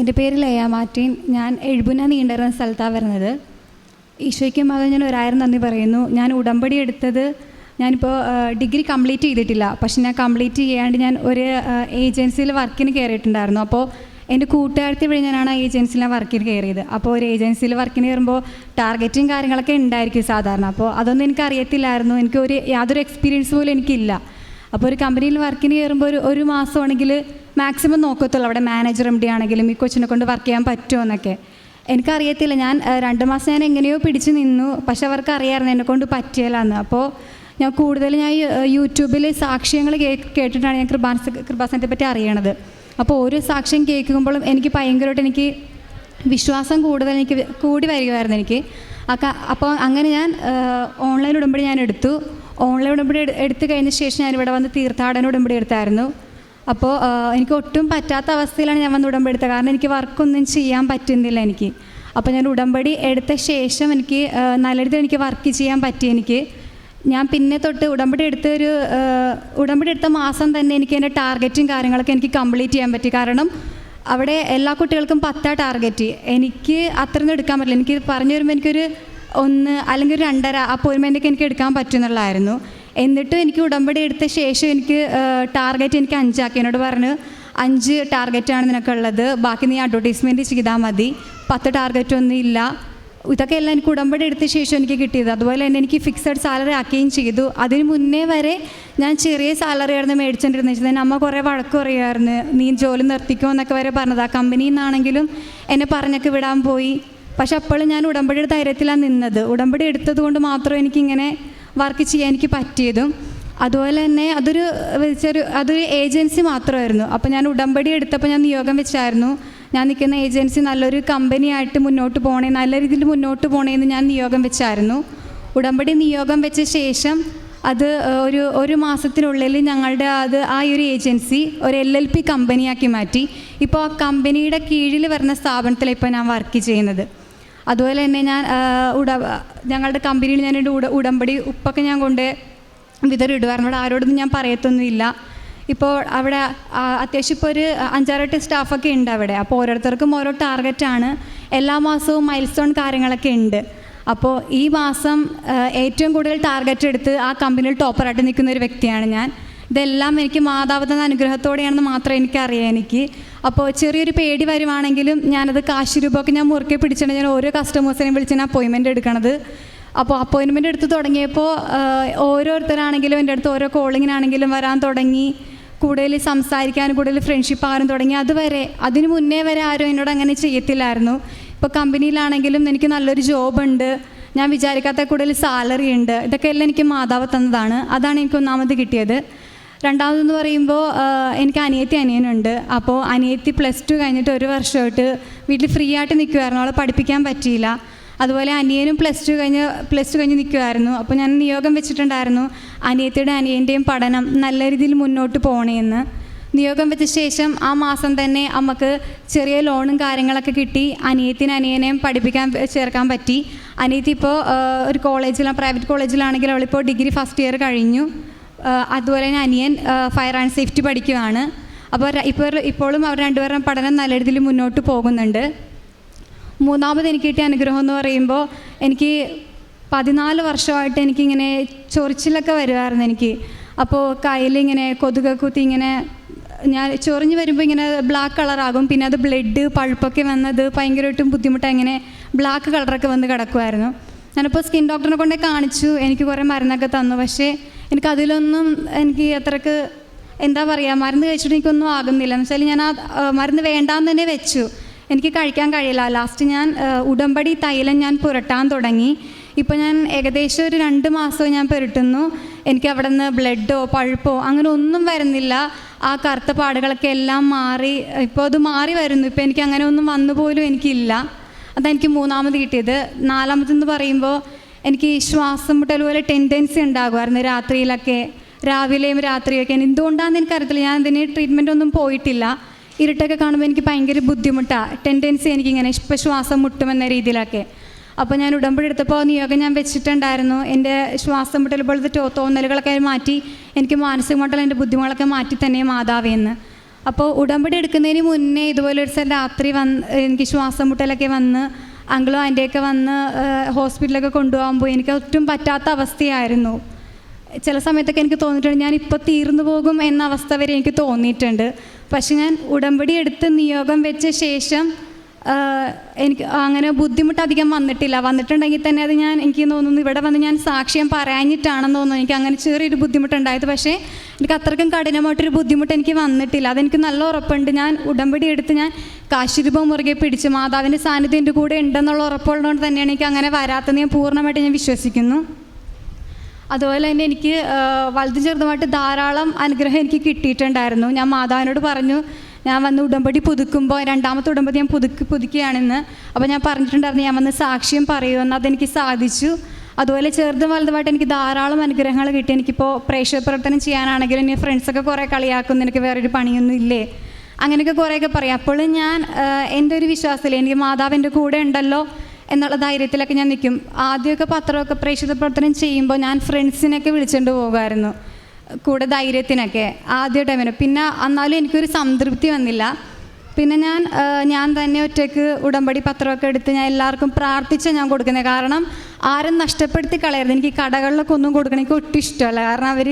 എന്റെ പേര് ലയ മാർട്ടിൻ. ഞാൻ എഴുപുന നീണ്ടറുന്ന സ്ഥലത്താണ് വരുന്നത്. ഈശോയ്ക്കും മകൻ ഞാൻ ഒരായിരം നന്ദി പറയുന്നു. ഞാൻ ഉടമ്പടി എടുത്തത് ഞാനിപ്പോൾ ഡിഗ്രി കംപ്ലീറ്റ് ചെയ്തിട്ടില്ല. പക്ഷെ ഞാൻ കംപ്ലീറ്റ് ചെയ്യാണ്ട് ഞാൻ ഒരു ഏജൻസിയിൽ വർക്കിന് കയറിയിട്ടുണ്ടായിരുന്നു അപ്പോൾ എന്റെ കൂട്ടുകാരത്തി വഴി ഞാനാണ് ആ ഏജൻസിയിൽ വർക്കിന് കയറിയത് അപ്പോൾ ഒരു ഏജൻസിയിൽ വർക്കിന് കയറുമ്പോൾ ടാർഗറ്റും കാര്യങ്ങളൊക്കെ ഉണ്ടായിരിക്കും സാധാരണ. അപ്പോൾ അതൊന്നും എനിക്ക് അറിയത്തില്ലായിരുന്നു. എനിക്ക് ഒരു യാതൊരു എക്സ്പീരിയൻസ് പോലും എനിക്കില്ല. അപ്പോൾ ഒരു കമ്പനിയിൽ വർക്കിന് കയറുമ്പോൾ ഒരു ഒരു മാസമാണെങ്കിൽ മാക്സിമം നോക്കത്തുള്ളൂ. അവിടെ മാനേജർ എം ഡി ആണെങ്കിലും ഈ കൊച്ചിനെ കൊണ്ട് വർക്ക് ചെയ്യാൻ പറ്റുമോ എന്നൊക്കെ. എനിക്കറിയത്തില്ല. ഞാൻ രണ്ട് മാസം ഞാൻ എങ്ങനെയോ പിടിച്ചു നിന്നു. പക്ഷെ അവർക്ക് അറിയാമായിരുന്നു എന്നെ കൊണ്ട് പറ്റിയല്ലാന്ന്. അപ്പോൾ ഞാൻ കൂടുതൽ ഞാൻ യൂട്യൂബിൽ സാക്ഷ്യങ്ങൾ കേട്ടിട്ടാണ് ഞാൻ കൃപാസ കൃപാസനത്തെ പറ്റി അറിയണത്. അപ്പോൾ ഓരോ സാക്ഷ്യം കേൾക്കുമ്പോഴും എനിക്ക് ഭയങ്കരമായിട്ട് എനിക്ക് വിശ്വാസം കൂടുതൽ എനിക്ക് കൂടി വരികയായിരുന്നു എനിക്ക്. അപ്പോൾ അങ്ങനെ ഞാൻ ഓൺലൈൻ ഉടമ്പടി ഞാൻ എടുത്തു. ഓൺലൈൻ ഉടമ്പടി എടുത്തു കഴിഞ്ഞ ശേഷം ഞാൻ ഇവിടെ വന്ന് തീർത്ഥാടന ഉടമ്പടി എടുത്തായിരുന്നു. അപ്പോൾ എനിക്ക് ഒട്ടും പറ്റാത്ത അവസ്ഥയിലാണ് ഞാൻ വന്ന് ഉടമ്പടി എടുത്തത്. കാരണം എനിക്ക് വർക്കൊന്നും ചെയ്യാൻ പറ്റുന്നില്ല എനിക്ക്. അപ്പോൾ ഞാൻ ഉടമ്പടി എടുത്ത ശേഷം എനിക്ക് നല്ല രീതിയിൽ എനിക്ക് വർക്ക് ചെയ്യാൻ പറ്റി എനിക്ക്. ഞാൻ പിന്നെ തൊട്ട് ഉടമ്പടി എടുത്ത ഒരു ഉടമ്പടി എടുത്ത മാസം തന്നെ എനിക്ക് എന്റെ ടാർഗറ്റും കാര്യങ്ങളൊക്കെ എനിക്ക് കംപ്ലീറ്റ് ചെയ്യാൻ പറ്റി. കാരണം അവിടെ എല്ലാ കുട്ടികൾക്കും പത്താ ടാർഗറ്റ്. എനിക്ക് അത്രയൊന്നും എടുക്കാൻ പറ്റില്ല. എനിക്ക് പറഞ്ഞു വരുമ്പോൾ എനിക്കൊരു ഒന്ന് അല്ലെങ്കിൽ രണ്ടര ആ എനിക്ക് എടുക്കാൻ പറ്റുന്നുള്ളായിരുന്നു. എന്നിട്ടും എനിക്ക് ഉടമ്പടി എടുത്ത ശേഷം എനിക്ക് ടാർഗറ്റ് എനിക്ക് അഞ്ചാക്കി എന്നോട് പറഞ്ഞു അഞ്ച് ടാർഗറ്റാണ് നിനക്കുള്ളത്. ബാക്കി നീ അഡ്വർടൈസ്മെന്റ് ചെയ്താൽ മതി. പത്ത് ടാർഗറ്റ് ഒന്നും ഇല്ല. ഇതൊക്കെ എല്ലാം എനിക്ക് ഉടമ്പടി എടുത്ത ശേഷം എനിക്ക് കിട്ടിയത്. അതുപോലെ തന്നെ എനിക്ക് ഫിക്സഡ് സാലറി ആക്കുകയും ചെയ്തു. അതിന് മുന്നേ വരെ ഞാൻ ചെറിയ സാലറി ആയിരുന്നു മേടിച്ചുകൊണ്ടിരുന്നത് വെച്ചാൽ അമ്മ കുറേ വഴക്ക് പറയുമായിരുന്നു നീ ജോലി നിർത്തിക്കോ എന്നൊക്കെ വരെ പറഞ്ഞത്. ആ കമ്പനിയിൽ നിന്നാണെങ്കിലും എന്നെ പറഞ്ഞൊക്കെ വിടാൻ പോയി. പക്ഷെ അപ്പോഴും ഞാൻ ഉടമ്പടിയുടെ ധൈര്യത്തിലാണ് നിന്നത്. ഉടമ്പടി എടുത്തത് കൊണ്ട് മാത്രം എനിക്കിങ്ങനെ വർക്ക് ചെയ്യാൻ എനിക്ക് പറ്റിയതും അതുപോലെ തന്നെ അതൊരു വെച്ചൊരു അതൊരു ഏജൻസി മാത്രമായിരുന്നു. അപ്പോൾ ഞാൻ ഉടമ്പടി എടുത്തപ്പോൾ ഞാൻ നിയോഗം വെച്ചായിരുന്നു. ഞാൻ നിൽക്കുന്ന ഏജൻസി നല്ലൊരു കമ്പനിയായിട്ട് മുന്നോട്ട് പോകണേ നല്ല രീതിയിൽ മുന്നോട്ട് പോകണേന്ന് ഞാൻ നിയോഗം വെച്ചായിരുന്നു. ഉടമ്പടി നിയോഗം വെച്ച ശേഷം അത് ഒരു ഒരു മാസത്തിനുള്ളിൽ ഞങ്ങളുടെ അത് ആ ഒരു ഏജൻസി ഒരു എൽ എൽ പി കമ്പനിയാക്കി മാറ്റി. ഇപ്പോൾ ആ കമ്പനിയുടെ കീഴിൽ വരുന്ന സ്ഥാപനത്തിലാണ് ഇപ്പോൾ ഞാൻ വർക്ക് ചെയ്യുന്നത്. അതുപോലെ തന്നെ ഞാൻ ഉട ഞങ്ങളുടെ കമ്പനിയിൽ ഞാൻ എന്റെ ഉട ഉടമ്പടി ഉപ്പൊക്കെ ഞാൻ കൊണ്ട് വിതറിടുമായിരുന്നു അവിടെ ആരോടൊന്നും ഞാൻ പറയത്തൊന്നുമില്ല. ഇപ്പോൾ അവിടെ അത്യാവശ്യം ഇപ്പോൾ ഒരു അഞ്ചാറെട്ട് സ്റ്റാഫൊക്കെ ഉണ്ട് അവിടെ. അപ്പോൾ ഓരോരുത്തർക്കും ഓരോ ടാർഗറ്റാണ്. എല്ലാ മാസവും മൈൽ സ്റ്റോൺ കാര്യങ്ങളൊക്കെ ഉണ്ട്. അപ്പോൾ ഈ മാസം ഏറ്റവും കൂടുതൽ ടാർഗറ്റ് എടുത്ത് ആ കമ്പനിയിൽ ടോപ്പറായിട്ട് നിൽക്കുന്ന ഒരു വ്യക്തിയാണ് ഞാൻ. ഇതെല്ലാം എനിക്ക് മാതാപിതാ അനുഗ്രഹത്തോടെയാണെന്ന് മാത്രമേ എനിക്കറിയാം എനിക്ക്. അപ്പോൾ ചെറിയൊരു പേടി വരുവാണെങ്കിലും ഞാനത് കാശ് രൂപമൊക്കെ ഞാൻ മുറുക്കി പിടിച്ചിട്ട് ഞാൻ ഓരോ കസ്റ്റമേഴ്സിനെയും വിളിച്ച് ഞാൻ അപ്പോയിൻമെന്റ് എടുക്കണത്. അപ്പോൾ അപ്പോയിൻമെന്റ് എടുത്ത് തുടങ്ങിയപ്പോൾ ഓരോരുത്തരാണെങ്കിലും എന്റെ അടുത്ത് ഓരോ കോളിങ്ങിനാണെങ്കിലും വരാൻ തുടങ്ങി. കൂടുതൽ സംസാരിക്കാനും കൂടുതൽ ഫ്രണ്ട്ഷിപ്പ് ആകാനും തുടങ്ങി. അതുവരെ അതിന് മുന്നേ വരെ ആരും എന്നോട് അങ്ങനെ ചെയ്യത്തില്ലായിരുന്നു. ഇപ്പോൾ കമ്പനിയിലാണെങ്കിലും എനിക്ക് നല്ലൊരു ജോബുണ്ട്. ഞാൻ വിചാരിക്കാത്ത കൂടുതൽ സാലറി ഉണ്ട്. ഇതൊക്കെ എല്ലാം എനിക്ക് മാതാവ് തന്നതാണ്. അതാണ് എനിക്ക് ഒന്നാമത് കിട്ടിയത്. രണ്ടാമതെന്ന് പറയുമ്പോൾ എനിക്ക് അനിയത്തി അനിയനുണ്ട്. അപ്പോൾ അനിയത്തി പ്ലസ് ടു കഴിഞ്ഞിട്ട് ഒരു വർഷമായിട്ട് വീട്ടിൽ ഫ്രീ ആയിട്ട് നിൽക്കുമായിരുന്നു അവളെ പഠിപ്പിക്കാൻ പറ്റിയില്ല. അതുപോലെ അനിയനും പ്ലസ് ടു കഴിഞ്ഞ് പ്ലസ് ടു കഴിഞ്ഞ് നിൽക്കുമായിരുന്നു അപ്പോൾ ഞാൻ നിയോഗം വെച്ചിട്ടുണ്ടായിരുന്നു. അനിയത്തിയുടെ അനിയന്റെയും പഠനം നല്ല രീതിയിൽ മുന്നോട്ട് പോകണേന്ന് നിയോഗം വെച്ച ശേഷം ആ മാസം തന്നെ നമുക്ക് ചെറിയ ലോണും കാര്യങ്ങളൊക്കെ കിട്ടി. അനിയത്തിന് അനിയനെയും പഠിപ്പിക്കാൻ ചേർക്കാൻ പറ്റി. അനിയത്തി ഇപ്പോൾ ഒരു കോളേജിലാണ് പ്രൈവറ്റ് കോളേജിലാണെങ്കിൽ അവളിപ്പോൾ ഡിഗ്രി ഫസ്റ്റ് ഇയർ കഴിഞ്ഞു. അതുപോലെ തന്നെ അനിയൻ ഫയർ ആൻഡ് സേഫ്റ്റി പഠിക്കുകയാണ് അപ്പോൾ ഇപ്പോൾ ഇപ്പോഴും അവർ രണ്ടുപേരും പഠനം നല്ല രീതിയിൽ മുന്നോട്ട് പോകുന്നുണ്ട്. മൂന്നാമത് എനിക്ക് കിട്ടിയ അനുഗ്രഹം എന്ന് പറയുമ്പോൾ എനിക്ക് പതിനാല് വർഷമായിട്ട് എനിക്കിങ്ങനെ ചൊറിച്ചിലൊക്കെ വരുമായിരുന്നു എനിക്ക്. അപ്പോൾ കയ്യിലിങ്ങനെ കൊതുക് കുത്തി ഇങ്ങനെ ഞാൻ ചൊറിഞ്ഞ് വരുമ്പോൾ ഇങ്ങനെ ബ്ലാക്ക് കളറാകും പിന്നെ അത് ബ്ലഡ് പഴുപ്പൊക്കെ വന്നത് ഭയങ്കരമായിട്ടും ബുദ്ധിമുട്ടായി ഇങ്ങനെ ബ്ലാക്ക് കളറൊക്കെ വന്ന് കിടക്കുമായിരുന്നു ഞാനിപ്പോൾ സ്കിൻ ഡോക്ടറിനെ കൊണ്ടേ കാണിച്ചു. എനിക്ക് കുറേ മരുന്നൊക്കെ തന്നു. പക്ഷേ എനിക്ക് അതിലൊന്നും എനിക്ക് അത്രയ്ക്ക് എന്താ പറയുക മരുന്ന് കഴിച്ചിട്ട് എനിക്കൊന്നും ആകുന്നില്ല. എന്ന് വെച്ചാൽ ഞാൻ ആ മരുന്ന് വേണ്ടാന്ന് തന്നെ വെച്ചു. എനിക്ക് കഴിക്കാൻ കഴിയില്ല. ലാസ്റ്റ് ഞാൻ ഉടമ്പടി തൈലം ഞാൻ പുരട്ടാൻ തുടങ്ങി. ഇപ്പോൾ ഞാൻ ഏകദേശം ഒരു രണ്ട് മാസം ഞാൻ പുരട്ടുന്നു. എനിക്ക് അവിടെ നിന്ന് ബ്ലഡോ പഴുപ്പോ അങ്ങനെ ഒന്നും വരുന്നില്ല. ആ കറുത്ത പാടുകളൊക്കെ എല്ലാം മാറി ഇപ്പോൾ അത് മാറി വരുന്നു. ഇപ്പോൾ എനിക്ക് അങ്ങനെ ഒന്നും വന്നു പോലും എനിക്കില്ല. അതെനിക്ക് മൂന്നാമത് കിട്ടിയത്. നാലാമതെന്ന് പറയുമ്പോൾ എനിക്ക് ശ്വാസം മുട്ടൽ പോലെ ടെൻഡൻസി ഉണ്ടാകുമായിരുന്നു രാത്രിയിലൊക്കെ. രാവിലെയും രാത്രിയൊക്കെ. എന്തുകൊണ്ടാണെന്ന് എനിക്കറിയത്തില്ല. ഞാൻ ഇതിന് ട്രീറ്റ്മെന്റ് ഒന്നും പോയിട്ടില്ല. ഇരുട്ടൊക്കെ കാണുമ്പോൾ എനിക്ക് ഭയങ്കര ബുദ്ധിമുട്ടാണ് ടെൻഡൻസി എനിക്കിങ്ങനെ ഇപ്പം ശ്വാസം മുട്ടുമെന്ന രീതിയിലൊക്കെ. അപ്പോൾ ഞാൻ ഉടമ്പടി എടുത്തപ്പോൾ നിയോഗം ഞാൻ വെച്ചിട്ടുണ്ടായിരുന്നു. എന്റെ ശ്വാസം മുട്ടൽ പോലത്തെ തോന്നലുകളൊക്കെ മാറ്റി എനിക്ക് മാനസികമായിട്ടുള്ള എന്റെ ബുദ്ധിമുട്ടുകളൊക്കെ മാറ്റി തന്നെ മാതാവേന്ന് അപ്പോൾ ഉടമ്പടി എടുക്കുന്നതിന് മുന്നേ ഇതുപോലെ ഒരു സ്ഥലം രാത്രി വന്ന് എനിക്ക് ശ്വാസം മുട്ടലൊക്കെ വന്ന് അങ്കിളും ആന്റിയൊക്കെ വന്ന് ഹോസ്പിറ്റലൊക്കെ ഹോസ്പിറ്റലൊക്കെ പോയി. എനിക്ക് ഒട്ടും പറ്റാത്ത അവസ്ഥയായിരുന്നു. ചില സമയത്തൊക്കെ എനിക്ക് തോന്നിയിട്ടുണ്ട് ഞാൻ ഇപ്പോൾ തീർന്നു പോകും എന്ന അവസ്ഥ വരെ എനിക്ക് തോന്നിയിട്ടുണ്ട്. പക്ഷെ ഞാൻ ഉടമ്പടി എടുത്ത് നിയോഗം വെച്ച ശേഷം എനിക്ക് അങ്ങനെ ബുദ്ധിമുട്ട് അധികം വന്നിട്ടില്ല. വന്നിട്ടുണ്ടെങ്കിൽ തന്നെ അത് ഞാൻ എനിക്ക് തോന്നുന്നു ഇവിടെ വന്ന് ഞാൻ സാക്ഷ്യം പറയാഞ്ഞിട്ടാണെന്ന് തോന്നുന്നു. എനിക്ക് അങ്ങനെ ചെറിയൊരു ബുദ്ധിമുട്ടുണ്ടായത്. പക്ഷേ എനിക്ക് അത്രയ്ക്കും കഠിനമായിട്ടൊരു ബുദ്ധിമുട്ട് എനിക്ക് വന്നിട്ടില്ല. അതെനിക്ക് നല്ല ഉറപ്പുണ്ട്. ഞാൻ ഉടമ്പടി എടുത്ത് ഞാൻ കാശിരൂപം മുറുകെ പിടിച്ച് മാതാവിന്റെ സാന്നിധ്യം എന്റെ കൂടെ ഉണ്ടെന്നുള്ള ഉറപ്പുള്ളതുകൊണ്ട് തന്നെയാണ് എനിക്ക് അങ്ങനെ വരാത്തത് ഞാൻ പൂർണമായിട്ട് ഞാൻ വിശ്വസിക്കുന്നു. അതുപോലെ തന്നെ എനിക്ക് വലുതും ചെറുതുമായിട്ട് ധാരാളം അനുഗ്രഹം എനിക്ക് കിട്ടിയിട്ടുണ്ടായിരുന്നു. ഞാൻ മാതാവിനോട് പറഞ്ഞു ഞാൻ വന്ന് ഉടമ്പടി പുതുക്കുമ്പോൾ രണ്ടാമത്തെ ഉടമ്പടി ഞാൻ പുതുക്കി പുതുക്കുകയാണെന്ന് അപ്പോൾ ഞാൻ പറഞ്ഞിട്ടുണ്ടായിരുന്നു ഞാൻ വന്ന് സാക്ഷ്യം പറയുമെന്ന് അതെനിക്ക് സാധിച്ചു. അതുപോലെ ചെറുതും വലുതുമായിട്ട് എനിക്ക് ധാരാളം അനുഗ്രഹങ്ങൾ കിട്ടി. എനിക്കിപ്പോൾ പ്രേക്ഷക പ്രവർത്തനം ചെയ്യാനാണെങ്കിലും എന്റെ ഫ്രണ്ട്സൊക്കെ കുറേ കളിയാക്കും നിനക്ക് വേറൊരു പണിയൊന്നും ഇല്ലേ? അങ്ങനെയൊക്കെ കുറേയൊക്കെ പറയും. അപ്പോൾ ഞാൻ എന്റെ ഒരു വിശ്വാസത്തിൽ എനിക്ക് മാതാവ് എന്റെ കൂടെ ഉണ്ടല്ലോ എന്നുള്ള ധൈര്യത്തിലൊക്കെ ഞാൻ നിൽക്കും. ആദ്യമൊക്കെ പത്രമൊക്കെ പ്രേക്ഷിത പ്രവർത്തനം ചെയ്യുമ്പോൾ ഞാൻ ഫ്രണ്ട്സിനൊക്കെ വിളിച്ചുകൊണ്ട് പോകുമായിരുന്നു. കൂടെ ധൈര്യത്തിനൊക്കെ ആദ്യ ടൈമിന് പിന്നെ എന്നാലും എനിക്കൊരു സംതൃപ്തി വന്നില്ല. പിന്നെ ഞാൻ ഞാൻ തന്നെ ഒറ്റയ്ക്ക് ഉടമ്പടി പത്രമൊക്കെ എടുത്ത് ഞാൻ എല്ലാവർക്കും പ്രാർത്ഥിച്ച ഞാൻ കൊടുക്കുന്നത് കാരണം ആരും നഷ്ടപ്പെടുത്തി കളയരുത്. എനിക്ക് കടകളിലൊക്കെ ഒന്നും കൊടുക്കണം എനിക്ക് ഒട്ടും ഇഷ്ടമല്ല. കാരണം അവർ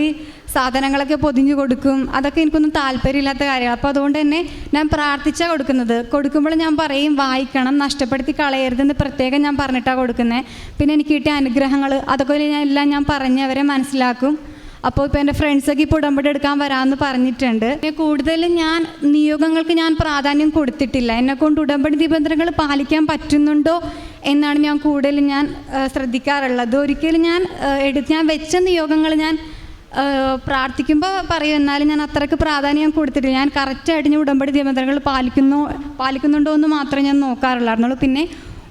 സാധനങ്ങളൊക്കെ പൊതിഞ്ഞു കൊടുക്കും. അതൊക്കെ എനിക്കൊന്നും താല്പര്യമില്ലാത്ത കാര്യമാണ്. അപ്പോൾ അതുകൊണ്ട് തന്നെ ഞാൻ പ്രാർത്ഥിച്ചാണ് കൊടുക്കുന്നത്. കൊടുക്കുമ്പോൾ ഞാൻ പറയും വായിക്കണം നഷ്ടപ്പെടുത്തി കളയരുതെന്ന് പ്രത്യേകം ഞാൻ പറഞ്ഞിട്ടാണ് കൊടുക്കുന്നത് പിന്നെ എനിക്ക് കിട്ടിയ അനുഗ്രഹങ്ങൾ അതൊക്കെ ഞാൻ എല്ലാം ഞാൻ പറഞ്ഞ് അവരെ മനസ്സിലാക്കും. അപ്പോൾ ഇപ്പോൾ എന്റെ ഫ്രണ്ട്സൊക്കെ ഇപ്പോൾ ഉടമ്പടി എടുക്കാൻ വരാമെന്ന് പറഞ്ഞിട്ടുണ്ട്. കൂടുതലും ഞാൻ നിയോഗങ്ങൾക്ക് ഞാൻ പ്രാധാന്യം കൊടുത്തിട്ടില്ല. എന്നെ കൊണ്ട് ഉടമ്പടി നിബന്ധനകൾ പാലിക്കാൻ പറ്റുന്നുണ്ടോ എന്നാണ് ഞാൻ കൂടുതലും ഞാൻ ശ്രദ്ധിക്കാറുള്ളത്. ഒരിക്കലും ഞാൻ എടുത്ത് ഞാൻ വെച്ച നിയോഗങ്ങൾ ഞാൻ പ്രാർത്ഥിക്കുമ്പോൾ പറയും എന്നാലും ഞാൻ അത്രയ്ക്ക് പ്രാധാന്യം ഞാൻ കൊടുത്തിട്ടില്ല. ഞാൻ കറക്റ്റായിട്ട് ഞാൻ ഉടമ്പടി നിബന്ധനകൾ പാലിക്കുന്നു പാലിക്കുന്നുണ്ടോ എന്ന് മാത്രമേ ഞാൻ നോക്കാറുള്ളായിരുന്നുള്ളൂ. പിന്നെ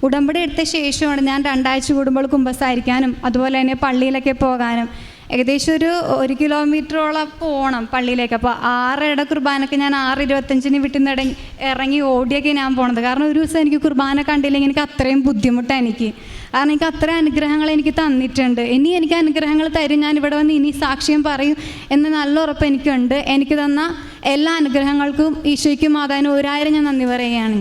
ഉടമ്പടി എടുത്ത ശേഷമാണ് ഞാൻ രണ്ടാഴ്ച കൂടുമ്പോൾ കുമ്പസാരിക്കാനും അതുപോലെ തന്നെ പള്ളിയിലൊക്കെ പോകാനും ഏകദേശം ഒരു ഒരു കിലോമീറ്ററോളം പോകണം പള്ളിയിലേക്ക്. അപ്പോൾ ആറര കുർബാനക്ക് ഞാൻ ആറ് ഇരുപത്തഞ്ചിന് വീട്ടിൽ നിന്ന് ഇടങ്ങി ഇറങ്ങി ഓടിയൊക്കെ ഞാൻ പോണത്. കാരണം ഒരു ദിവസം എനിക്ക് കുർബാന കണ്ടില്ലെങ്കിൽ എനിക്ക് അത്രയും ബുദ്ധിമുട്ടാണ് എനിക്ക്. കാരണം എനിക്ക് അത്രയും അനുഗ്രഹങ്ങൾ എനിക്ക് തന്നിട്ടുണ്ട്. ഇനി എനിക്ക് അനുഗ്രഹങ്ങൾ തരും ഞാൻ ഇവിടെ വന്ന് ഇനി സാക്ഷ്യം പറയും എന്ന് നല്ല ഉറപ്പ് എനിക്കുണ്ട്. എനിക്ക് തന്ന എല്ലാ അനുഗ്രഹങ്ങൾക്കും ഈശോയ്ക്കും മാതാവിനും ഒരായിരം ഞാൻ നന്ദി പറയുകയാണ്.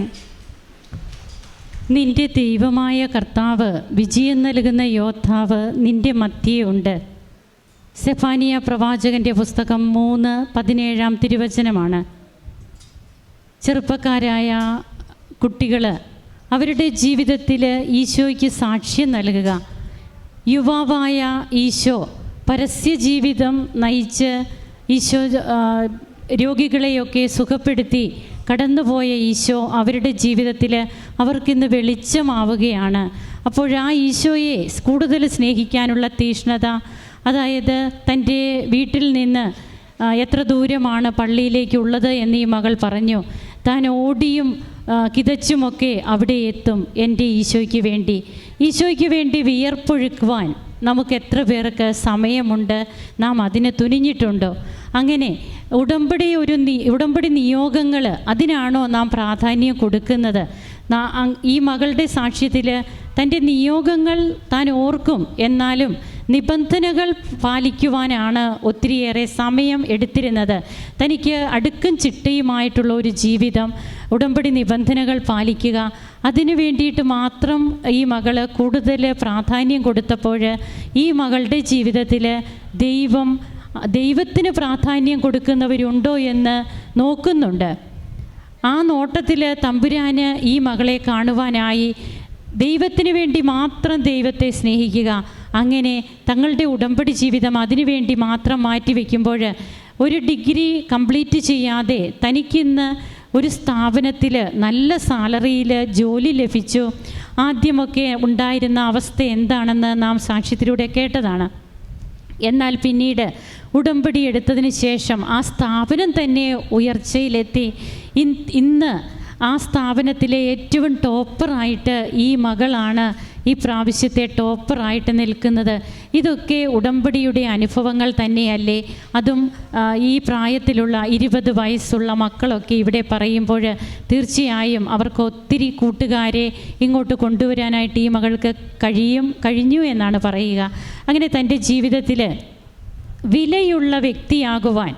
നിന്റെ ദൈവമായ കർത്താവ് വിജയം നൽകുന്ന യോദ്ധാവ് നിന്റെ മധ്യേ ഉണ്ട്. സെഫാനിയ പ്രവാചകന്റെ പുസ്തകം മൂന്ന് പതിനേഴാം തിരുവചനമാണ്. ചെറുപ്പക്കാരായ കുട്ടികൾ അവരുടെ ജീവിതത്തിൽ ഈശോയ്ക്ക് സാക്ഷ്യം നൽകുക. യുവാവായ ഈശോ പരസ്യ ജീവിതം നയിച്ച് ഈശോ രോഗികളെയൊക്കെ സുഖപ്പെടുത്തി കടന്നുപോയ ഈശോ അവരുടെ ജീവിതത്തിൽ അവർക്കിന്ന് വെളിച്ചമാവുകയാണ്. അപ്പോൾ ആ ഈശോയെ കൂടുതൽ സ്നേഹിക്കാനുള്ള തീഷ്ണത അതായത് തന്റെ വീട്ടിൽ നിന്ന് എത്ര ദൂരമാണ് പള്ളിയിലേക്കുള്ളത് എന്ന് ഈ മകൾ പറഞ്ഞു. താൻ ഓടിയും കിതച്ചുമൊക്കെ അവിടെ എത്തും എന്റെ ഈശോയ്ക്ക് വേണ്ടി. ഈശോയ്ക്ക് വേണ്ടി വിയർപ്പൊഴുക്കുവാൻ നമുക്ക് എത്ര പേർക്ക് സമയമുണ്ട്? നാം അതിനെ തുനിഞ്ഞിട്ടുണ്ടോ? അങ്ങനെ ഉടമ്പടി ഒരു നീ ഉടമ്പടി നിയോഗങ്ങൾ അതിനാണോ നാം പ്രാധാന്യം കൊടുക്കുന്നത്? ഈ മകളുടെ സാക്ഷ്യത്തിൽ തന്റെ നിയോഗങ്ങൾ താൻ ഓർക്കും. എന്നാലും നിബന്ധനകൾ പാലിക്കുവാനാണ് ഒത്തിരിയേറെ സമയം എടുത്തിരുന്നത്. തനിക്ക് അടുക്കും ചിട്ടയുമായിട്ടുള്ള ഒരു ജീവിതം ഉടമ്പടി നിബന്ധനകൾ പാലിക്കുക അതിനു വേണ്ടിയിട്ട് മാത്രം ഈ മകൾ കൂടുതൽ പ്രാധാന്യം കൊടുത്തപ്പോൾ ഈ മകളുടെ ജീവിതത്തിൽ ദൈവം ദൈവത്തിന് പ്രാധാന്യം കൊടുക്കുന്നവരുണ്ടോ എന്ന് നോക്കുന്നുണ്ട്. ആ നോട്ടത്തിൽ തമ്പുരാന് ഈ മകളെ കാണുവാനായി ദൈവത്തിന് വേണ്ടി മാത്രം ദൈവത്തെ സ്നേഹിക്കുക. അങ്ങനെ തങ്ങളുടെ ഉടമ്പടി ജീവിതം അതിനുവേണ്ടി മാത്രം മാറ്റിവെക്കുമ്പോൾ ഒരു ഡിഗ്രി കംപ്ലീറ്റ് ചെയ്യാതെ തനിക്കിന്ന് ഒരു സ്ഥാപനത്തിൽ നല്ല സാലറിയിൽ ജോലി ലഭിച്ചു. ആദ്യമൊക്കെ ഉണ്ടായിരുന്ന അവസ്ഥ എന്താണെന്ന് നാം സാക്ഷ്യത്തിലൂടെ കേട്ടതാണ്. എന്നാൽ പിന്നീട് ഉടമ്പടി എടുത്തതിന് ശേഷം ആ സ്ഥാപനം തന്നെ ഉയർച്ചയിലെത്തി. ഇന്ന് ആ സ്ഥാപനത്തിലെ ഏറ്റവും ടോപ്പറായിട്ട് ഈ മകളാണ് ഈ പ്രാവശ്യത്തെ ടോപ്പറായിട്ട് നിൽക്കുന്നത്. ഇതൊക്കെ ഉടമ്പടിയുടെ അനുഭവങ്ങൾ തന്നെയല്ലേ? അതും ഈ പ്രായത്തിലുള്ള ഇരുപത് വയസ്സുള്ള മക്കളൊക്കെ ഇവിടെ പറയുമ്പോൾ തീർച്ചയായും അവർക്ക് ഒത്തിരി കൂട്ടുകാരെ ഇങ്ങോട്ട് കൊണ്ടുവരാനായിട്ട് ഈ മകൾക്ക് കഴിയും കഴിഞ്ഞു എന്നാണ് പറയുക. അങ്ങനെ തന്റെ ജീവിതത്തിൽ വിലയുള്ള വ്യക്തിയാകുവാൻ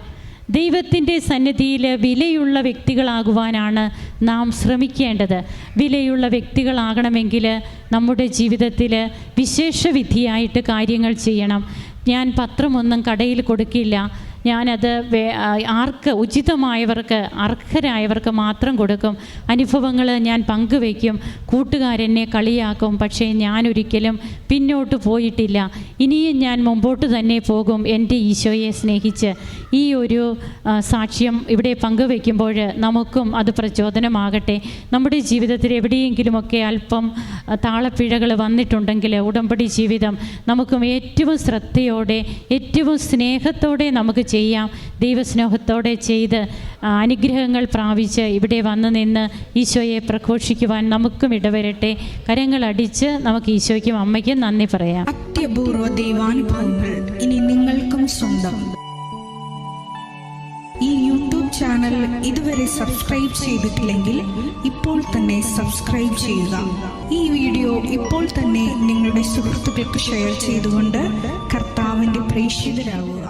ദൈവത്തിന്റെ സന്നിധിയിൽ വിലയുള്ള വ്യക്തികളാകുവാനാണ് നാം ശ്രമിക്കേണ്ടത്. വിലയുള്ള വ്യക്തികളാകണമെങ്കിൽ നമ്മുടെ ജീവിതത്തിൽ വിശേഷവിധിയായിട്ട് കാര്യങ്ങൾ ചെയ്യണം. ഞാൻ പത്രമൊന്നും കടയിൽ കൊടുക്കില്ല. ഞാനത് വേ- ആർക്ക് ഉചിതമായവർക്ക് അർഹരായവർക്ക് മാത്രം കൊടുക്കും. അനുഭവങ്ങൾ ഞാൻ പങ്കുവയ്ക്കും. കൂട്ടുകാരെന്നെ കളിയാക്കും. പക്ഷേ ഞാനൊരിക്കലും പിന്നോട്ട് പോയിട്ടില്ല. ഇനിയും ഞാൻ മുമ്പോട്ട് തന്നെ പോകും എന്റെ ഈശോയെ സ്നേഹിച്ച്. ഈ ഒരു സാക്ഷ്യം ഇവിടെ പങ്കുവയ്ക്കുമ്പോൾ നമുക്കും അത് പ്രചോദനമാകട്ടെ. നമ്മുടെ ജീവിതത്തിൽ എവിടെയെങ്കിലുമൊക്കെ അല്പം താളപ്പിഴകൾ വന്നിട്ടുണ്ടെങ്കിൽ ഉടമ്പടി ജീവിതം നമുക്കും ഏറ്റവും ശ്രദ്ധയോടെ ഏറ്റവും സ്നേഹത്തോടെ നമുക്ക് ചെയ്യാം. ദൈവസ്നേഹത്തോടെ ചെയ്ത് അനുഗ്രഹങ്ങൾ പ്രാപിച്ച് ഇവിടെ വന്ന് നിന്ന് ഈശോയെ പ്രഘോഷിക്കുവാൻ നമുക്കും ഇടവരട്ടെ. കരങ്ങൾ അടിച്ച് നമുക്ക് ഈശോയ്ക്കും അമ്മയ്ക്കും നന്ദി പറയാം. അത്യപൂർവ ദൈവാനുഭവങ്ങൾ ഇനി നിങ്ങൾക്കും സ്വന്തം. ഈ യൂട്യൂബ് ചാനൽ ഇതുവരെ സബ്സ്ക്രൈബ് ചെയ്തിട്ടില്ലെങ്കിൽ ഇപ്പോൾ തന്നെ സബ്സ്ക്രൈബ് ചെയ്യുക. ഈ വീഡിയോ ഇപ്പോൾ തന്നെ നിങ്ങളുടെ സുഹൃത്തുക്കൾക്ക് ഷെയർ ചെയ്തുകൊണ്ട് കർത്താവിന്റെ പ്രേക്ഷിതരാകുക